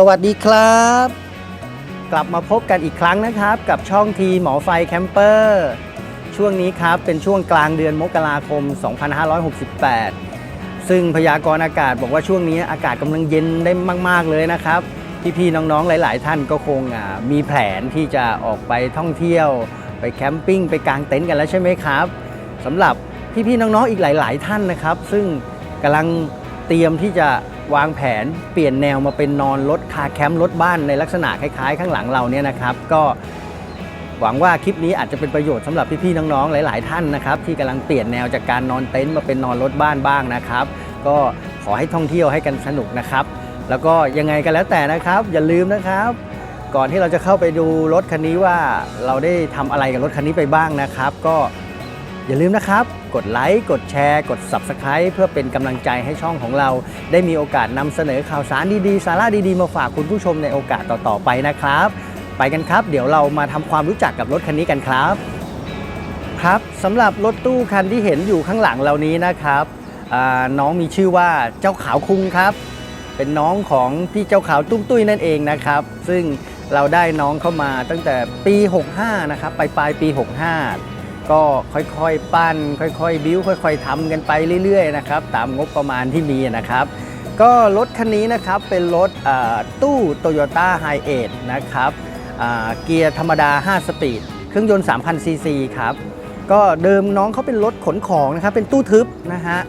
สวัสดีครับ กลับมาพบกันอีกครั้งนะครับ กับช่องทีหมอไฟแคมเปอร์ช่วงนี้ครับเป็นช่วงกลางเดือนมกราคม 2568 ซึ่งพยากรณ์อากาศบอกว่าช่วงนี้อากาศกำลังเย็นได้มาก ๆ เลยนะครับ พี่ ๆ น้อง ๆ หลาย ๆ ท่านก็คงมีแผนที่จะออกไปท่องเที่ยว ไปแคมปิ้งไปกางเต็นท์กันแล้วใช่ไหมครับสำหรับพี่ ๆ น้อง ๆ อีกหลาย ๆ ท่านนะครับ ซึ่งกำลังเตรียมที่จะ วางแผนเปลี่ยนแนวมาเป็นนอนรถคาแคมป์รถบ้านในลักษณะคล้ายๆ ข้างหลังเราเนี่ยนะครับ ก็หวังว่าคลิปนี้อาจจะเป็นประโยชน์สำหรับพี่ๆน้องๆหลาย ๆ ท่านนะครับที่กำลังเปลี่ยนแนวจากการนอนเต็นท์มาเป็นนอนรถบ้านบ้างนะครับ ก็ขอให้ท่องเที่ยวให้กันสนุกนะครับ แล้วก็ยังไงกันแล้วแต่นะครับ อย่าลืมนะครับ ก่อนที่เราจะเข้าไปดูรถคันนี้ว่าเราได้ทำอะไรกับรถคันนี้ไปบ้างนะครับ ก็ อย่าลืมนะครับ กดไลค์ กดแชร์ กด Subscribe เพื่อเป็นกำลังใจให้ช่องของเรา ได้มีโอกาสนำเสนอข่าวสารดีๆ สาระดีๆ มาฝากคุณผู้ชมในโอกาสต่อๆไปนะครับ ไปกันครับ เดี๋ยวเรามาทำความรู้จักกับรถคันนี้กันครับ ครับสำหรับรถตู้คันที่เห็นอยู่ข้างหลังเรานี้นะครับน้องมีชื่อว่าเจ้าขาวคุงครับ เป็นน้องของพี่เจ้าขาวตุ้มตุ้ยนั่นเองนะครับ ซึ่งเราได้น้องเข้ามาตั้งแต่ปี 65 นะครับไปปลายปี 65 ก็ค่อยๆปั้น ค่อยๆ บิ้วค่อย ๆทำกันไปเรื่อยๆนะครับตามงบประมาณที่มีนะครับ ก็รถคันนี้นะครับเป็นรถตู้ Toyota h i เอ e นะครับเกียร์ธรรมดา 5 สปีด เครื่องยนต์ 3,000 ซีซีครับ ก็เดิมน้องเขาเป็นรถขนของนะครับ เป็นตู้ทึบนะฮะ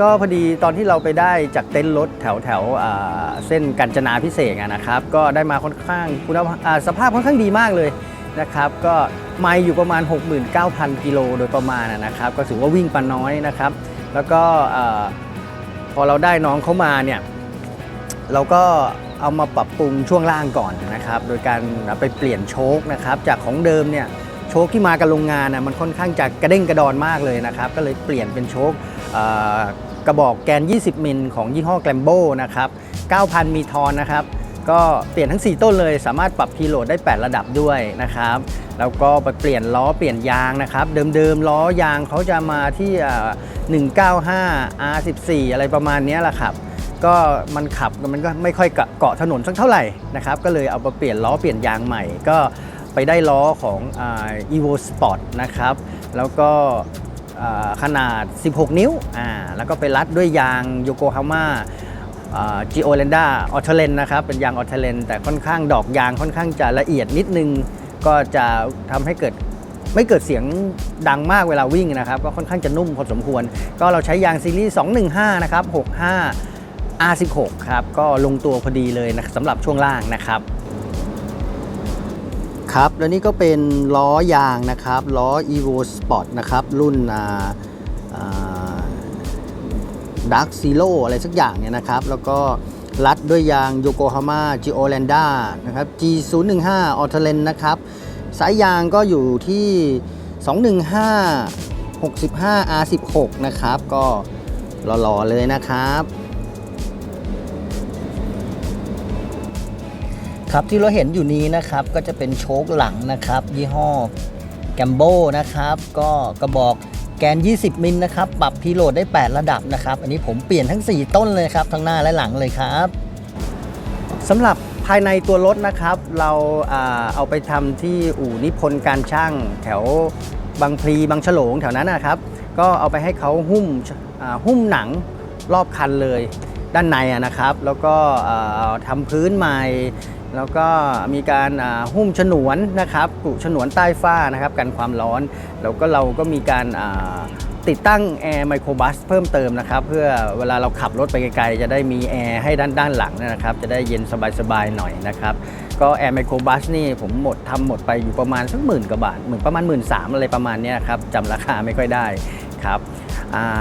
ก็พอดีตอนที่เราไปได้จากเต็นท์รถแถวแถวๆเส้นกัญจนาพิเศษนะครับ ก็ได้มาค่อนข้างคุณสภาพค่อนข้างดีมากเลย นะครับก็ไม่อยู่ประมาณ 69,000 กิโลโดยประมาณนะครับก็ถือว่าวิ่งปาน้อยนะครับ แล้วก็พอเราได้น้องเขามาเนี่ยเราก็เอามาปรับปรุงช่วงล่างก่อนนะครับ โดยการไปเปลี่ยนโชคนะครับ จากของเดิมเนี่ยโชคที่มากับโรงงานนะมันค่อนข้างจะกระเด้งกระดอนมากเลยนะครับ ก็เลยเปลี่ยนเป็นโชคกระบอกแกน 20 มิลของยี่ห้อแกลมโบนะครับ 9,000 มีทอนนะครับ ก็เปลี่ยนทั้ง 4 ต้นเลย สามารถปรับพีโหลดได้ 8 ระดับด้วยนะครับ แล้วก็ไปเปลี่ยนล้อเปลี่ยนยางนะครับ เดิมๆล้อยางเขาจะมาที่ 195 R14 อะไรประมาณนี้แหละครับ ก็มันขับมันก็ไม่ค่อยเกาะถนนสักเท่าไหร่นะครับ ก็เลยเอามาเปลี่ยนล้อเปลี่ยนยางใหม่ ก็ไปได้ล้อของอ Evo Sport นะครับ แล้วก็ขนาด 16 นิ้ว อ่า แล้วก็ไปรัดด้วยยางโยโกฮาม่า จีโอเลนด้าออเทเลนนะครับเป็นยางออเทเลนแต่ค่อนข้างดอกยางค่อนข้างจะละเอียดนิดนึง ก็จะทำให้เกิดไม่เกิดเสียงดังมากเวลาวิ่งนะครับ ก็ค่อนข้างจะนุ่มพอสมควร ก็เราใช้ยางซีรีส์215 นะครับ 65 R16 ครับ ก็ลงตัวพอดีเลยนะสำหรับช่วงล่างนะครับ ครับแล้วนี่ก็เป็นล้อยางนะครับ ล้อ Evo Sport นะครับ รุ่นดัก ซีโ o อะไรสักอย่างเนี่ยนะครับ แล้วก็รัดด้วยยาง Yokohama g i o l a n d a นะครับ G015 a u t o l e n นะครับ สายยางก็อยู่ที่ 215 65 R16 นะครับ ก็หล่อๆเลยนะครับครับที่เราเห็นอยู่นี้นะครับก็จะเป็นโชคหลังนะครับ ยี่ห้อแกมโบนะครับ ก็กระบอก แกน 20 มิลนะครับ ปรับพีโหลดได้ 8 ระดับนะครับ อันนี้ผมเปลี่ยนทั้ง 4 ต้นเลยครับ ทั้งหน้าและหลังเลยครับสำหรับภายในตัวรถนะครับ เราเอาไปทำที่อู่นิพนธ์การช่างแถวบางพลีบางฉลงแถวนั้นนะครับ ก็เอาไปให้เขาหุ้มหุ้มหนังรอบคันเลยด้านในนะครับ แล้วก็ทำพื้นใหม่ แล้วก็มีการหุ้มฉนวนนะครับปลูกฉนวนใต้ฝ้านะครับกันความร้อน แล้วก็เราก็มีการติดตั้งแอร์ไมโครบัสเพิ่มเติมนะครับเพื่อเวลาเราขับรถไปไกลๆจะได้มีแอร์ให้ด้านด้านหลังนะครับ จะได้เย็นสบายๆหน่อยนะครับ ก็แอร์ไมโครบัสนี่ผมหมดทำหมดไปอยู่ประมาณสักหมื่นกว่าบาทหมื่นประมาณหมื่นสามอะไรประมาณนี้ครับจำราคาไม่ค่อยได้ครับ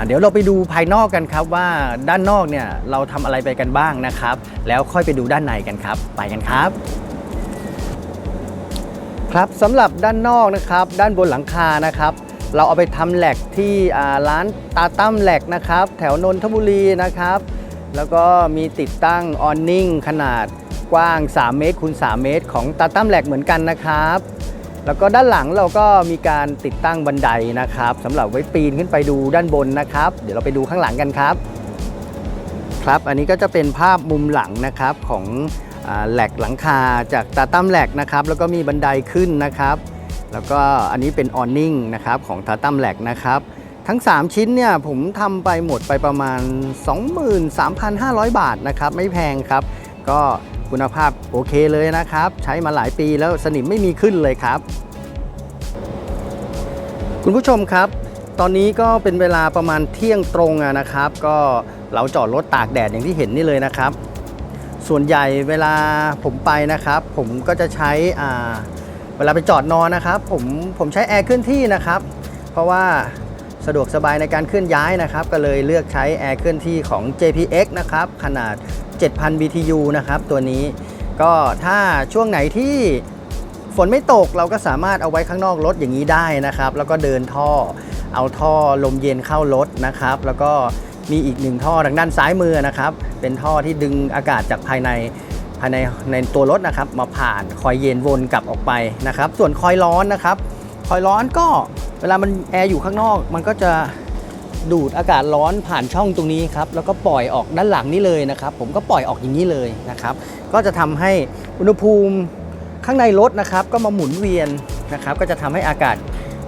เดี๋ยวเราไปดูภายนอกกันครับว่าด้านนอกเนี่ยเราทำอะไรไปกันบ้างนะครับ แล้วค่อยไปดูด้านในกันครับ ไปกันครับครับสำหรับด้านนอกนะครับ ด้านบนหลังคานะครับ เราเอาไปทำแหลกที่ร้านตาตั้มแหลกนะครับ แถวนนทบุรีนะครับ แล้วก็มีติดตั้งออนนิ่งขนาดกว้าง 3 เมตรคูณ3เมตร ของตาตั้มแหลกเหมือนกันนะครับ แล้วก็ด้านหลังเราก็มีการติดตั้งบันไดนะครับสำหรับไว้ปีนขึ้นไปดูด้านบนนะครับ เดี๋ยวเราไปดูข้างหลังกันครับ ครับอันนี้ก็จะเป็นภาพมุมหลังนะครับของอแหลกหลังคาจากตาตั้มแหลกนะครับ แล้วก็มีบันไดขึ้นนะครับ แล้วก็อันนี้เป็นออนนิ่งนะครับของตาตั้มแหลกนะครับทั้ง 3 ชิ้นเนี่ยผมทำไปหมดไปประมาณ 23,500 บาทนะครับ ไม่แพงครับ ก็ คุณภาพโอเคเลยนะครับ ใช้มาหลายปีแล้วสนิมไม่มีขึ้นเลยครับ คุณผู้ชมครับ ตอนนี้ก็เป็นเวลาประมาณเที่ยงตรงนะครับ ก็เราจอดรถตากแดดอย่างที่เห็นนี่เลยนะครับ ส่วนใหญ่เวลาผมไปนะครับ ผมก็จะใช้เวลาไปจอดนอนนะครับผมผมใช้แอร์เคลื่อนที่นะครับ เพราะว่าสะดวกสบายในการเคลื่อนย้ายนะครับ ก็เลยเลือกใช้แอร์เคลื่อนที่ของ JPX นะครับ ขนาด 7,000 BTU นะครับตัวนี้ก็ถ้าช่วงไหนที่ฝนไม่ตกเราก็สามารถเอาไว้ข้างนอกรถอย่างนี้ได้นะครับ แล้วก็เดินท่อเอาท่อลมเย็นเข้ารถนะครับ แล้วก็มีอีกหนึ่งท่อทางด้านซ้ายมือนะครับ เป็นท่อที่ดึงอากาศจากภายในภายในในตัวรถนะครับ มาผ่านคอยเย็นวนกลับออกไปนะครับ ส่วนคอยร้อนนะครับ คอยร้อนก็เวลามันแอร์อยู่ข้างนอก มันก็จะ ดูดอากาศร้อนผ่านช่องตรงนี้ครับแล้วก็ปล่อยออกด้านหลังนี่เลยนะครับ ผมก็ปล่อยออกอย่างนี้เลยนะครับ ก็จะทำให้อุณหภูมิข้างในรถนะครับ ก็มาหมุนเวียนนะครับ ก็จะทำให้อากาศ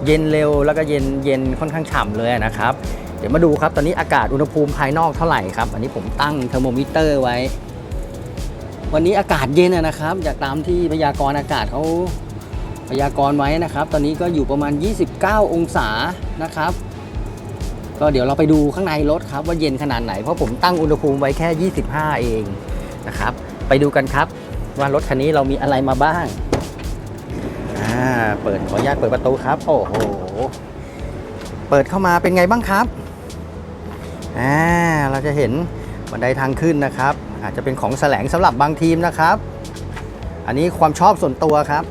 เย็นเร็ว แล้วก็เย็นเย็นค่อนข้างฉ่ำเลยนะครับ เดี๋ยวมาดูครับตอนนี้อากาศอุณหภูมิภายนอกเท่าไหร่ครับ อันนี้ผมตั้งเทอร์โมมิเตอร์ไว้ วันนี้อากาศเย็นนะครับจากตามที่พยากรณ์อากาศเขาพยากรณ์ไว้นะครับ ตอนนี้ก็อยู่ประมาณ 29 องศานะครับ ก็เดี๋ยวเราไปดูข้างในรถครับว่าเย็นขนาดไหน เพราะผมตั้งอุณหภูมิไว้แค่ 25 เองนะครับ ไปดูกันครับว่ารถคันนี้เรามีอะไรมาบ้างอ่าเปิดขออนุญาตเปิดประตูครับ โอ้โห เปิดเข้ามาเป็นไงบ้างครับอ่าเราจะเห็นบันไดทางขึ้นนะครับ อาจจะเป็นของแสลงสำหรับบางทีมนะครับ อันนี้ความชอบส่วนตัวครับ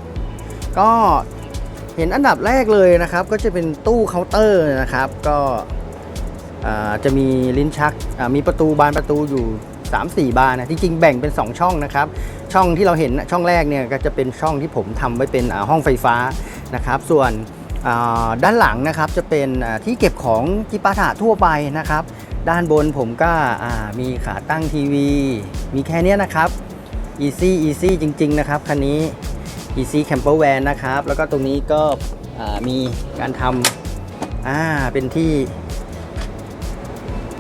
ก็เห็นอันดับแรกเลยนะครับ ก็จะเป็นตู้เคาน์เตอร์นะครับ ก็ จะมีลิ้นชักมีประตูบานประตูอยู่ 3-4 บานนะที่จริงแบ่งเป็น 2 ช่องนะครับ ช่องที่เราเห็นช่องแรกเนี่ยก็จะเป็นช่องที่ผมทำไว้เป็นห้องไฟฟ้านะครับ ส่วนด้านหลังนะครับจะเป็นที่เก็บของจิปาถะทั่วไปนะครับ ด้านบนผมก็มีขาตั้งทีวี มีแค่นี้นะครับ easy easy จริง ๆ นะครับคันนี้ easy camper van นะครับ แล้วก็ตรงนี้ก็มีการทำเป็นที่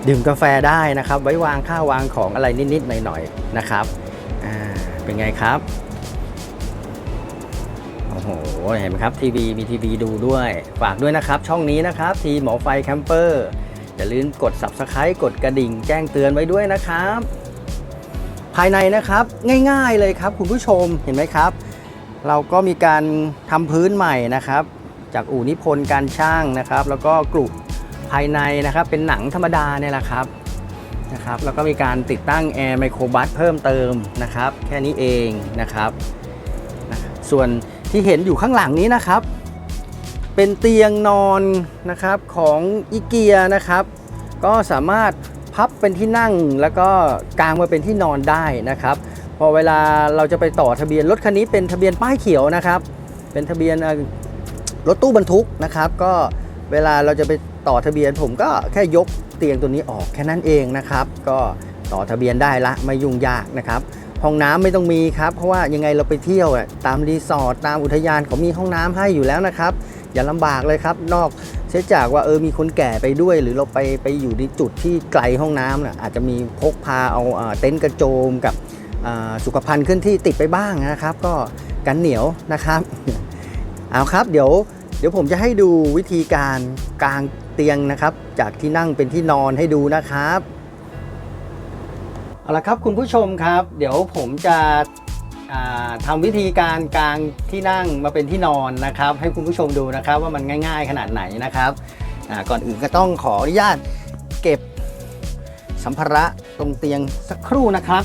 ดื่มกาแฟได้นะครับ ไว้วางข้าววางของอะไรนิดๆหน่อยๆนะครับอ่าเป็นไงครับโอ้โหเห็นไหมครับทีวีมีทีวีดูด้วย ฝากด้วยนะครับ ช่องนี้นะครับทีหมอไฟแคมเปอร์อย่าลืมกด subscribe กดกระดิ่งแจ้งเตือนไว้ด้วยนะครับ ภายในนะครับง่ายๆเลยครับ คุณผู้ชมเห็นไหมครับ เราก็มีการทำพื้นใหม่นะครับ จากอู่นิพนธ์การช่างนะครับ แล้วก็กรุ ภายในนะครับ เป็นหนังธรรมดาเนี่ยแหละครับนะครับ แล้วก็มีการติดตั้งแอร์ไมโครบัสเพิ่มเติมนะครับ แค่นี้เองนะครับ ส่วนที่เห็นอยู่ข้างหลังนี้นะครับ เป็นเตียงนอนนะครับของอีเกียนะครับ ก็สามารถพับเป็นที่นั่งแล้วก็กางมาเป็นที่นอนได้นะครับ พอเวลาเราจะไปต่อทะเบียนรถคันนี้เป็นทะเบียนป้ายเขียวนะครับ เป็นทะเบียนรถตู้บรรทุกนะครับ ก็ เวลาเราจะไปต่อทะเบียน ผมก็แค่ยกเตียงตัวนี้ออกแค่นั้นเองนะครับ ก็ต่อทะเบียนได้ละไม่ยุ่งยากนะครับห้องน้ำไม่ต้องมีครับ เพราะว่ายังไงเราไปเที่ยวตามรีสอร์ทตามอุทยานเขามีห้องน้ำให้อยู่แล้วนะครับ อย่าลำบากเลยครับ นอกเสียจากว่าเออมีคนแก่ไปด้วย หรือเราไปไปอยู่ในจุดที่ไกลห้องน้ำน่ะอาจจะมีพกพาเอาเต็นท์กระโจมกับสุขภัณฑ์เคลื่อนที่ติดไปบ้างนะครับ ก็กันเหนียวนะครับ เอาครับเดี๋ยว เดี๋ยวผมจะให้ดูวิธีการกางเตียงนะครับ จากที่นั่งเป็นที่นอนให้ดูนะครับเอาละครับคุณผู้ชมครับ เดี๋ยวผมจะอ่าทำวิธีการกางที่นั่งมาเป็นที่นอนนะครับ ให้คุณผู้ชมดูนะครับว่ามันง่าย ๆ ขนาดไหนนะครับก่อนอื่นก็ต้องขออนุญาตเก็บสัมภาระตรงเตียงสักครู่นะครับ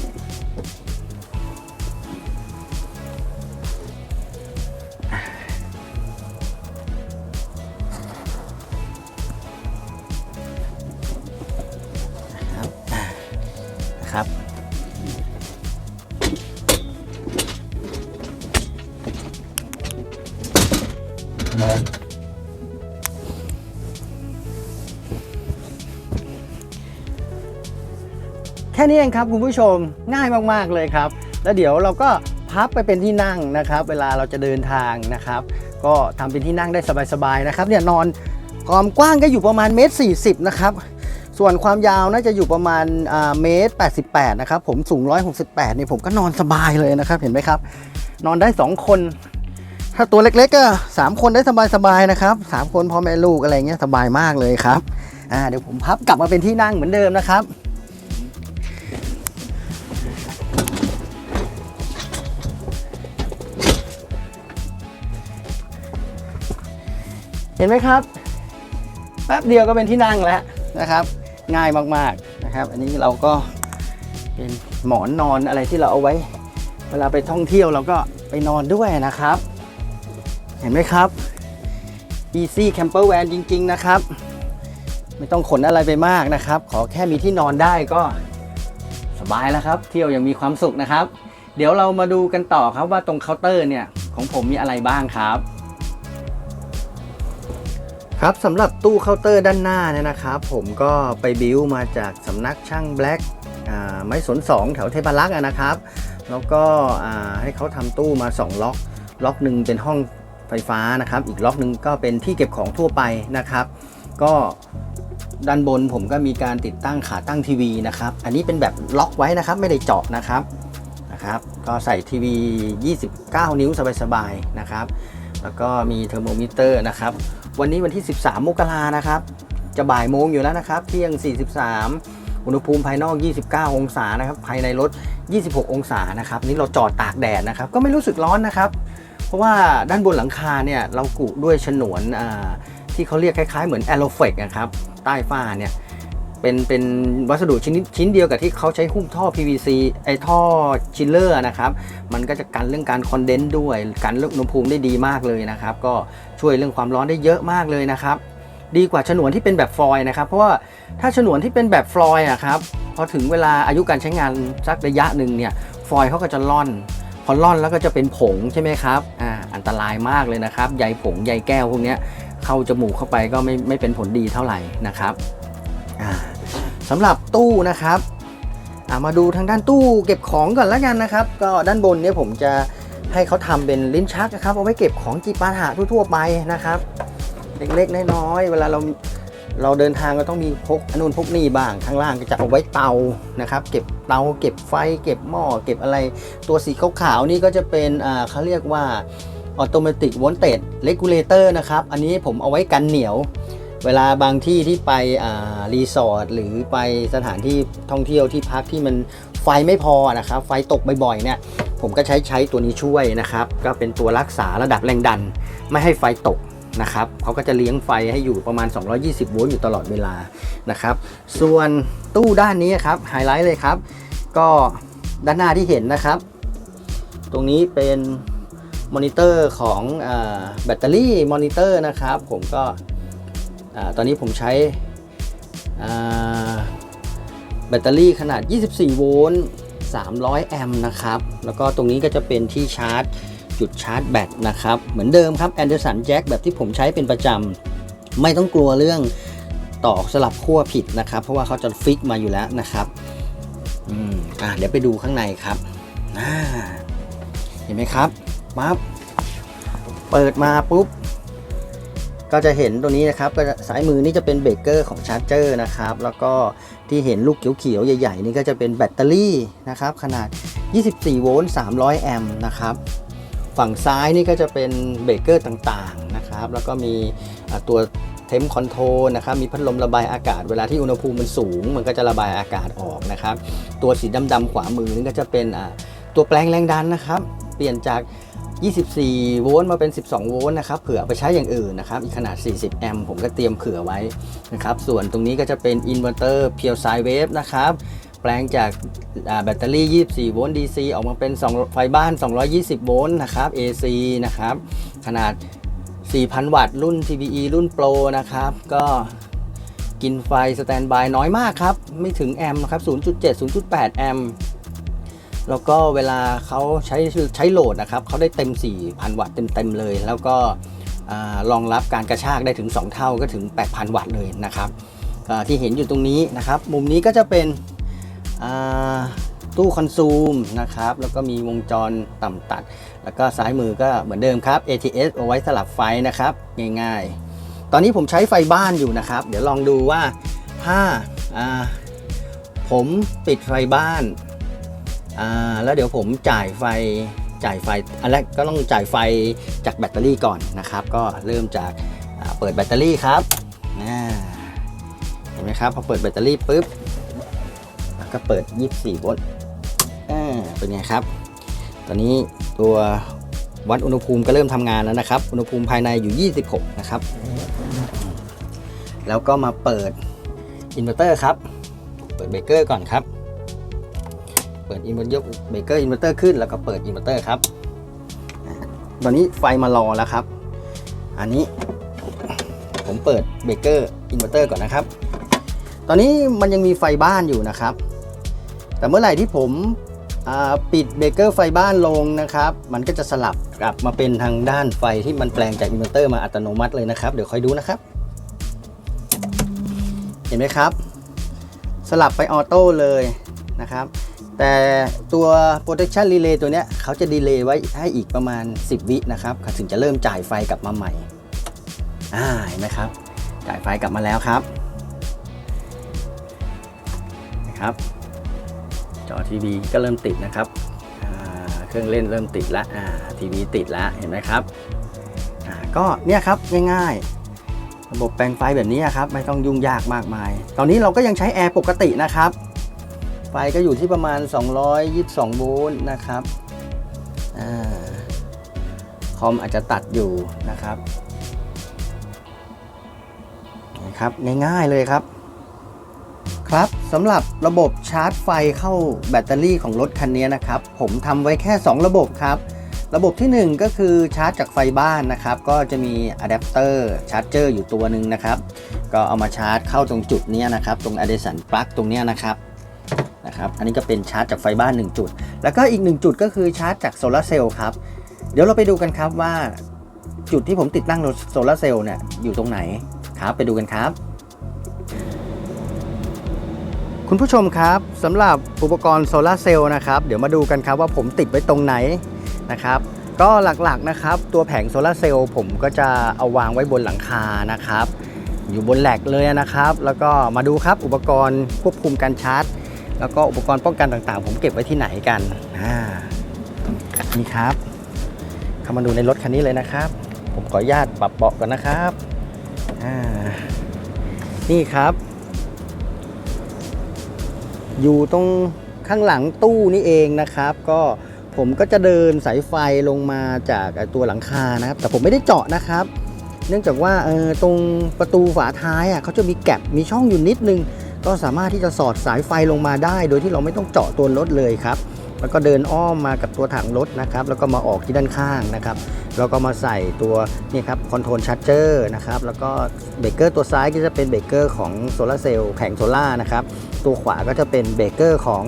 นี้เองครับคุณผู้ชมง่ายมากๆเลยครับ แล้วเดี๋ยวเราก็พับไปเป็นที่นั่งนะครับ เวลาเราจะเดินทางนะครับ ก็ทำเป็นที่นั่งได้สบายๆนะครับ เนี่ยนอนความกว้างก็อยู่ประมาณเมตรสี่สิบนะครับ ส่วนความยาวน่าจะอยู่ประมาณเมตร88นะครับ ผมสูง 168นี่ผมก็นอนสบายเลยนะครับ เห็นไหมครับ นอนได้ 2 คน ถ้าตัวเล็กๆก็ 3 คนได้สบายๆนะครับ 3 คนพ่อแม่ลูกอะไรเงี้ยสบายมากเลยครับ อ่าเดี๋ยวผมพับกลับมาเป็นที่นั่งเหมือนเดิมนะครับ เห็นไหมครับ แป๊บเดียวก็เป็นที่นั่งแล้วนะครับ ง่ายมากๆนะครับ อันนี้เราก็เป็นหมอนนอนอะไรที่เราเอาไว้ เวลาไปท่องเที่ยวเราก็ไปนอนด้วยนะครับ เห็นไหมครับ Easy Camper Van จริง ๆ นะครับ ไม่ต้องขนอะไรไปมากนะครับ ขอแค่มีที่นอนได้ก็สบายแล้วครับ เที่ยวอย่างมีความสุขนะครับ เดี๋ยวเรามาดูกันต่อครับว่าตรงเคาน์เตอร์เนี่ยของผมมีอะไรบ้างครับ ครับสำหรับตู้เคาน์เตอร์ด้านหน้าเนี่ยนะครับผมก็ไปบิวมาจากสำนักช่างแบล็กไม้สน2แถวเทพารักษ์นะครับ แล้วก็ให้เขาทำตู้มา 2 ล็อก ล็อกหนึ่งเป็นห้องไฟฟ้านะครับ อีกล็อกหนึ่งก็เป็นที่เก็บของทั่วไปนะครับ ก็ด้านบนผมก็มีการติดตั้งขาตั้งทีวีนะครับ อันนี้เป็นแบบล็อกไว้นะครับไม่ได้เจาะนะครับนะครับ ก็ใส่ทีวี 29 นิ้วสบายๆนะครับ แล้วก็มีเทอร์โมมิเตอร์นะครับ วันนี้วันที่ 13 มกรานะครับ จะบ่ายโมงอยู่แล้วนะครับ เที่ยง 43 อุณหภูมิภายนอก 29 องศานะครับ ภายในรถ 26 องศานะครับ นี่เราจอดตากแดดนะครับ ก็ไม่รู้สึกร้อนนะครับ เพราะว่าด้านบนหลังคาเนี่ยเรากุด้วยฉนวนที่เขาเรียกคล้ายๆ เหมือนแอโรเฟกนะครับ ใต้ฝ้าเนี่ยเป็นเป็นวัสดุชิ้นชิ้นเดียวกับที่เขาใช้หุ้มท่อ PVC ไอท่อชิลเลอร์นะครับ มันก็จะกันเรื่องการคอนเดนซ์ด้วย กันเรื่องอุณหภูมิได้ดีมากเลยนะครับ ก็ ช่วยเรื่องความร้อนได้เยอะมากเลยนะครับ ดีกว่าฉนวนที่เป็นแบบฟอยนะครับ เพราะว่าถ้าฉนวนที่เป็นแบบฟอยอะครับพอถึงเวลาอายุการใช้งานสักระยะหนึ่งเนี่ยฟอยเขาก็จะล่อน พอล่อนแล้วก็จะเป็นผงใช่ไหมครับอ่าอันตรายมากเลยนะครับใยผงใยแก้วพวกนี้เข้าจมูกเข้าไปก็ไม่ไม่เป็นผลดีเท่าไหร่นะครับอ่าสำหรับตู้นะครับอ่ามาดูทางด้านตู้เก็บของก่อนแล้วกันนะครับ ก็ด้านบนเนี่ยผมจะ ให้เขาทำเป็นลิ้นชักนะครับเอาไว้เก็บของจิปาถะทั่วๆไปนะครับ เล็กๆน้อยๆเวลาเราเราเดินทางก็ต้องมีพกอนนุนพกนี่บ้างข้างล่างก็จะเอาไว้เตานะครับ เก็บเตาเก็บไฟ เก็บหม้อเก็บอะไรตัวสีขาวๆนี่ก็จะเป็นอ่าเขาเรียกว่าออโตเมติกวอลเต e เลกูลเลเตอร์นะครับ อันนี้ผมเอาไว้กันเหนียว เวลาบางที่ที่ไปรีสอร์ทหรือไปสถานที่ท่องเที่ยวที่พักที่มันไฟไม่พอนะครับ ไฟตกบ่อยๆเนี่ยผมก็ใช้ใช้ตัวนี้ช่วยนะครับ ก็เป็นตัวรักษาระดับแรงดัน ไม่ให้ไฟตกนะครับเขาก็จะเลี้ยงไฟให้อยู่ประมาณ 220 โวลต์อยู่ตลอดเวลานะครับ ส่วนตู้ด้านนี้ครับไฮไลท์เลยครับ ก็ด้านหน้าที่เห็นนะครับ ตรงนี้เป็นมอนิเตอร์ของอแบตเตอรี่มอนิเตอร์นะครับ ผมก็ ตอนนี้ผมใช้แบตเตอรี่ขนาด 24 โวลต์ 300 แอมป์นะครับ แล้วก็ตรงนี้ก็จะเป็นที่ชาร์จจุดชาร์จแบตนะครับ เหมือนเดิมครับ Anderson Jack แบบที่ผมใช้เป็นประจำ ไม่ต้องกลัวเรื่องต่อสลับขั้วผิดนะครับ เพราะว่าเขาจะฟิกมาอยู่แล้วนะครับอืมอะเดี๋ยวไปดูข้างในครับเห็นไหมครับปั๊บเปิดมาปุ๊บ ก็จะเห็นตัวนี้นะครับก็จะซ้ายมือนี่จะเป็นเบรกเกอร์ของชาร์จเจอร์นะครับ แล้วก็ที่เห็นลูกเขียวๆใหญ่ๆ นี่ก็จะเป็นแบตเตอรี่นะครับ ขนาด 24 โวลต์ 300 แอมป์นะครับ ฝั่งซ้ายนี่ก็จะเป็นเบรกเกอร์ต่างๆนะครับ แล้วก็มีตัวเทมคอนโทรลนะครับมีพัดลมระบายอากาศ เวลาที่อุณหภูมิมันสูง มันก็จะระบายอากาศออกนะครับ ตัวสีดำๆขวามือนี่ก็จะเป็นตัวแปลงแรงดันนะครับ เปลี่ยนจาก 24 โวลต์มาเป็น 12 โวลต์นะครับ เผื่อไปใช้อย่างอื่นนะครับ อีกขนาด 40 แอมป์ผมก็เตรียมเผื่อไว้นะครับ ส่วนตรงนี้ก็จะเป็นอินเวอร์เตอร์เพียวไซเวฟนะครับ แปลงจากแบตเตอรี่ 24 โวลต์ DC ออกมาเป็น 2 ไฟบ้าน 220 โวลต์นะครับ AC นะครับ ขนาด 4,000 วัตต์ รุ่น TVE รุ่น Pro นะครับ ก็กินไฟสแตนบายน้อยมากครับ ไม่ถึงแอมป์นะครับ 0.7 0.8 แอมป์ แล้วก็เวลาเขาใช้ใช้โหลดนะครับเขาได้เต็ม 4,000 วัตต์เต็มๆเลย แล้วก็รองรับการกระชากได้ถึง 2 เท่าก็ถึง 8,000 วัตต์เลยนะครับที่เห็นอยู่ตรงนี้นะครับ มุมนี้ก็จะเป็นตู้คอนซูมนะครับ แล้วก็มีวงจรต่ำตัด แล้วก็ซ้ายมือก็เหมือนเดิมครับ ATS เอาไว้สลับไฟนะครับ ง่ายๆ ตอนนี้ผมใช้ไฟบ้านอยู่นะครับ เดี๋ยวลองดูว่าถ้าผมปิดไฟบ้าน แล้วเดี๋ยวผมจ่ายไฟจ่ายไฟอันแรกก็ต้องจ่ายไฟจากแบตเตอรี่ก่อนนะครับ ก็เริ่มจากเปิดแบตเตอรี่ครับเห็นไหมครับพอเปิดแบตเตอรี่ปุ๊บแล้วก็เปิด 24 โวลต์เป็นไงครับ ตอนนี้ตัววัดอุณหภูมิก็เริ่มทำงานแล้วนะครับ อุณหภูมิภายในอยู่ 26 นะครับ แล้วก็มาเปิดอินเวอร์เตอร์ครับ เปิดเบรกเกอร์ก่อนครับ เปิดอินเวอร์ยกเบรกเกอร์อินเวอร์เตอร์ขึ้นแล้วก็เปิดอินเวอร์เตอร์ครับ ตอนนี้ไฟมารอแล้วครับ อันนี้ผมเปิดเบรกเกอร์อินเวอร์เตอร์ก่อนนะครับ ตอนนี้มันยังมีไฟบ้านอยู่นะครับ แต่เมื่อไหร่ที่ผมปิดเบรกเกอร์ไฟบ้านลงนะครับ มันก็จะสลับกลับมาเป็นทางด้านไฟที่มันแปลงจากอินเวอร์เตอร์มาอัตโนมัติเลยนะครับ เดี๋ยวคอยดูนะครับ เห็นไหมครับ สลับไปออโต้เลยนะครับ แต่ตัว protection relay ตัวเนี้ยเขาจะดีเลย์ไว้ให้อีกประมาณ 10 วินะครับถึงจะเริ่มจ่ายไฟกลับมาใหม่อ่าเห็นไหมครับ จ่ายไฟกลับมาแล้วครับนะครับ จอทีวีก็เริ่มติดนะครับเครื่องเล่นเริ่มติดแล้วทีวีติดแล้วเห็นไหมครับก็เนี่ยครับง่ายๆ ระบบแปลงไฟแบบนี้ครับ ไม่ต้องยุ่งยากมากมาย ตอนนี้เราก็ยังใช้แอร์ปกตินะครับ ฟก็อยู่ที่ประมาณ 222 โวลต์นะครับอคอมอาจจะตัดอยู่นะครับนะครับง่ายๆเลยครับ ครับสำหรับระบบชาร์จไฟเข้าแบตเตอรี่ของรถคันนี้นะครับ ผมทำไว้แค่ 2 ระบบครับ ระบบทีหนึ่1 ก็คือชาร์จจากไฟบ้านนะครับ ก็จะมีอะแดปเตอร์ชาร์จเจอร์อยู่ตัวหนึ่งนะครับ ก็เอามาชาร์จเข้าตรงจุดนี้นะครับ ตรงอะเดสันปลั๊กตรงนี้นะครับ นะครับ อันนี้ก็เป็นชาร์จจากไฟบ้าน 1 จุด แล้วก็อีก 1 จุดก็คือชาร์จจากโซลาร์เซลล์ครับ เดี๋ยวเราไปดูกันครับว่าจุดที่ผมติดตั้งโซลาร์เซลล์เนี่ยอยู่ตรงไหนครับ ไปดูกันครับ คุณผู้ชมครับสำหรับอุปกรณ์โซลาร์เซลล์นะครับ เดี๋ยวมาดูกันครับว่าผมติดไว้ตรงไหนนะครับก็หลักๆนะครับตัวแผงโซลาร์เซลล์ผมก็จะเอาวางไว้บนหลังคานะครับ อยู่บนแหลกเลยนะครับ แล้วก็มาดูครับอุปกรณ์ควบคุมการชาร์จ แล้วก็อุปกรณ์ป้องกันต่างๆ ผมเก็บไว้ที่ไหนกันอ่านี่ครับเข้ามาดูในรถคันนี้เลยนะครับ ผมขออนุญาตปรับเบาะก่อนนะครับอ่านี่ครับ อยู่ตรงข้างหลังตู้นี่เองนะครับ ก็ผมก็จะเดินสายไฟลงมาจากตัวหลังคานะครับ แต่ผมไม่ได้เจาะนะครับ เนื่องจากว่าเออตรงประตูฝาท้ายอะเขาจะมีแกลบมีช่องอยู่นิดนึง ก็สามารถที่จะสอดสายไฟลงมาได้ โดยที่เราไม่ต้องเจาะตัวรถเลยครับแล้วก็เดินอ้อมมากับตัวถังรถนะครับ แล้วก็มาออกที่ด้านข้างนะครับแล้วก็มาใส่ตัวนี่ครับคอนโทรลชาร์จเจอร์นะครับ แล้วก็เบรกเกอร์ตัวซ้ายก็จะเป็นเบรกเกอร์ของโซลาร์เซลล์แผงโซล่านะครับ ตัวขวาก็จะเป็นเบรกเกอร์ของ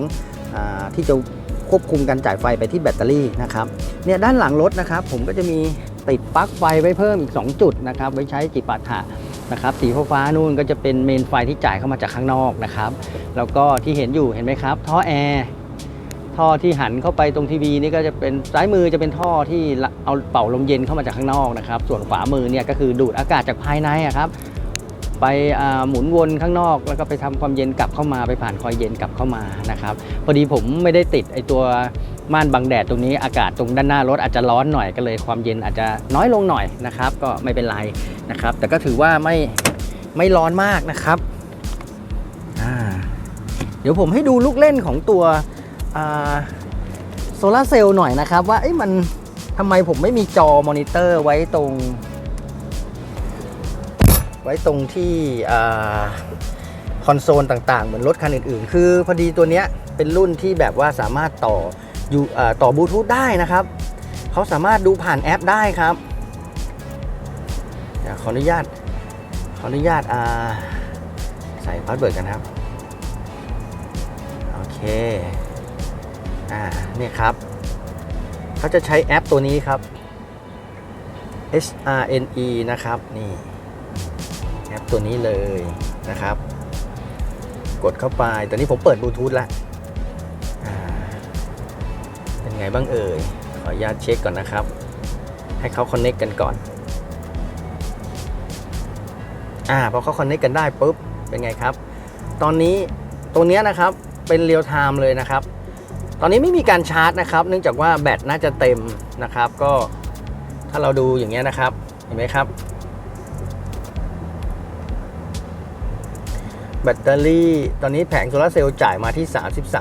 อที่จะควบคุมการจ่ายไฟไปที่แบตเตอรี่นะครับ เนี่ยด้านหลังรถนะครับ ผมก็จะมีติดปลั๊กไฟไว้เพิ่มอีก 2 จุดนะครับ ไว้ใช้จิปาถะ นะครับสีฟ้านู่นก็จะเป็นเมนไฟที่จ่ายเข้ามาจากข้างนอกนะครับแล้วก็ที่เห็นอยู่เห็นไหมครับ ท่อแอร์ท่อที่หันเข้าไปตรงทีวีนี่ก็จะเป็นซ้ายมือจะเป็นท่อที่เอาเป่าลมเย็นเข้ามาจากข้างนอกนะครับส่วนขวามือเนี่ยก็คือดูดอากาศจากภายในครับ ไปหมุนวนข้างนอก แล้วก็ไปทำความเย็นกลับเข้ามาไปผ่านคอยเย็นกลับเข้ามานะครับพอดีผมไม่ได้ติดไอตัวม่านบังแดดตรงนี้อากาศตรงด้านหน้ารถอาจจะร้อนหน่อยก็เลย ความเย็นอาจจะน้อยลงหน่อยนะครับ ก็ไม่เป็นไรนะครับ แต่ก็ถือว่าไม่ไม่ร้อนมากนะครับเดี๋ยวผมให้ดูลูกเล่นของตัวโซลาเซลล์หน่อยนะครับ ว่ามันทำไมผมไม่มีจอมอนิเตอร์ไว้ตรง ว้ตรงที่คอนโซลต่างๆ เหมือนรถคันอื่นๆ คือพอดีตัวเนี้ยเป็นรุ่นที่แบบว่าสามารถต่ออยู่ต่อบลูทูธได้นะครับ เขาสามารถดูผ่านแอปได้ครับเดี๋ยขออนุญาต ขออนุญาตอ่าใส่พาสเวิร์ดกันครับ โอเค อ่า เนี่ยครับ เขาจะใช้แอปตัวนี้ครับ HRNE นะครับ นี่ แอปตัวนี้เลยนะครับ กดเข้าไป ตอนนี้ผมเปิดบลูทูธแล้วอ่าไงบ้างเอ่ย ขออนุญาตเช็คก่อนนะครับ ให้เขาคอนเน็กกันก่อน อ่าพอเขาคอนเน็กกันได้ปุ๊บ เป็นไงครับ ตอนนี้ตรงเนี้ยนะครับเป็นเรียลไทม์เลยนะครับ ตอนนี้ไม่มีการชาร์จนะครับ เนื่องจากว่าแบตน่าจะเต็มนะครับ ก็ถ้าเราดูอย่างเงี้ยนะครับ เห็นไหมครับ แบตเตอรี่ ตอนนี้แผงโซลาร์เซลล์จ่ายมาที่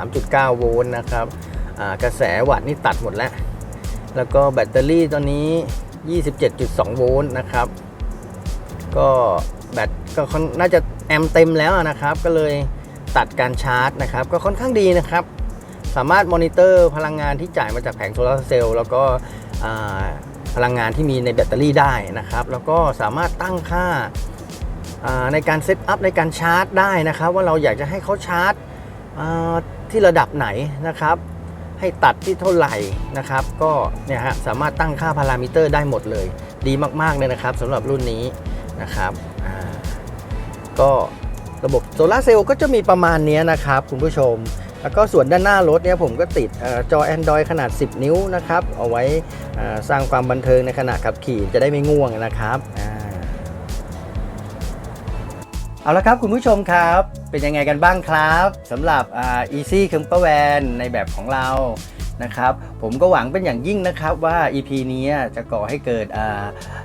33.9 โวลต์นะครับกระแสวัตต์นี่ตัดหมดแล้ว แล้วก็แบตเตอรี่ตอนนี้ 27.2 โวลต์นะครับ ก็แบตก็น่าจะแอมเต็มแล้วนะครับ ก็เลยตัดการชาร์จนะครับ ก็ค่อนข้างดีนะครับ สามารถมอนิเตอร์พลังงานที่จ่ายมาจากแผงโซลาร์เซลล์แล้วก็พลังงานที่มีในแบตเตอรี่ได้นะครับ แล้วก็สามารถตั้งค่า ในการเซตอัพในการชาร์จได้นะครับว่าเราอยากจะให้เขาชาร์จที่ระดับไหนนะครับ ให้ตัดที่เท่าไหร่นะครับ ก็เนี่ยฮะสามารถตั้งค่าพารามิเตอร์ได้หมดเลย ดีมากๆเลยนะครับสำหรับรุ่นนี้นะครับก็ระบบโซลาเซลล์ก็จะมีประมาณนี้นะครับคุณผู้ชม แล้วก็ส่วนด้านหน้ารถเนี่ยผมก็ติดอจอ Android ขนาด 10 นิ้วนะครับ เอาไว้สร้างความบันเทิงในขณะขับขี่จะได้ไม่ง่วงนะครับอ เอาละครับคุณผู้ชมครับ เป็นยังไงกันบ้างครับสำหรับอ่า Easy Camper Van ในแบบของเรานะครับผมก็หวังเป็นอย่างยิ่งนะครับว่า EP นี้จะก่อให้เกิด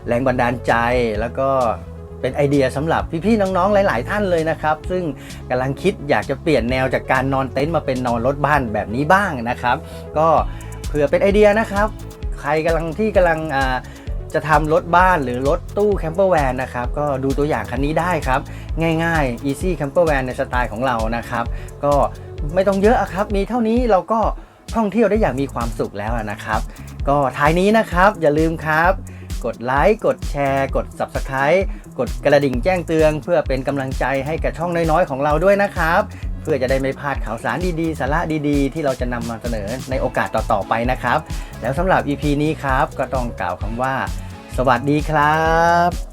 แรงบันดาลใจแล้วก็เป็นไอเดียสำหรับพี่ๆน้องๆ หลาย ๆ ท่านเลยนะครับ ซึ่งกำลังคิดอยากจะเปลี่ยนแนวจากการนอนเต็นท์มาเป็นนอนรถบ้านแบบนี้บ้างนะครับ ก็เผื่อเป็นไอเดียนะครับ ใครกำลังที่กำลังอ จะทำรถบ้านหรือรถตู้แคมเปอร์แวนนะครับก็ดูตัวอย่างคันนี้ได้ครับ ง่ายๆ easy camper van ในสไตล์ของเรานะครับ ก็ไม่ต้องเยอะอะครับ มีเท่านี้เราก็ท่องเที่ยวได้อย่างมีความสุขแล้วนะครับ ก็ท้ายนี้นะครับอย่าลืมครับ กดไลค์กดแชร์ กด Subscribe กดกระดิ่งแจ้งเตือนเพื่อเป็นกำลังใจให้กับช่องน้อยๆของเราด้วยนะครับ เพื่อจะได้ไม่พลาดข่าวสารดีๆ สาระดีๆ ที่เราจะนำมาเสนอในโอกาสต่อๆไปนะครับ แล้วสำหรับ EP นี้ครับก็ต้องกล่าวคำว่า สวัสดีครับ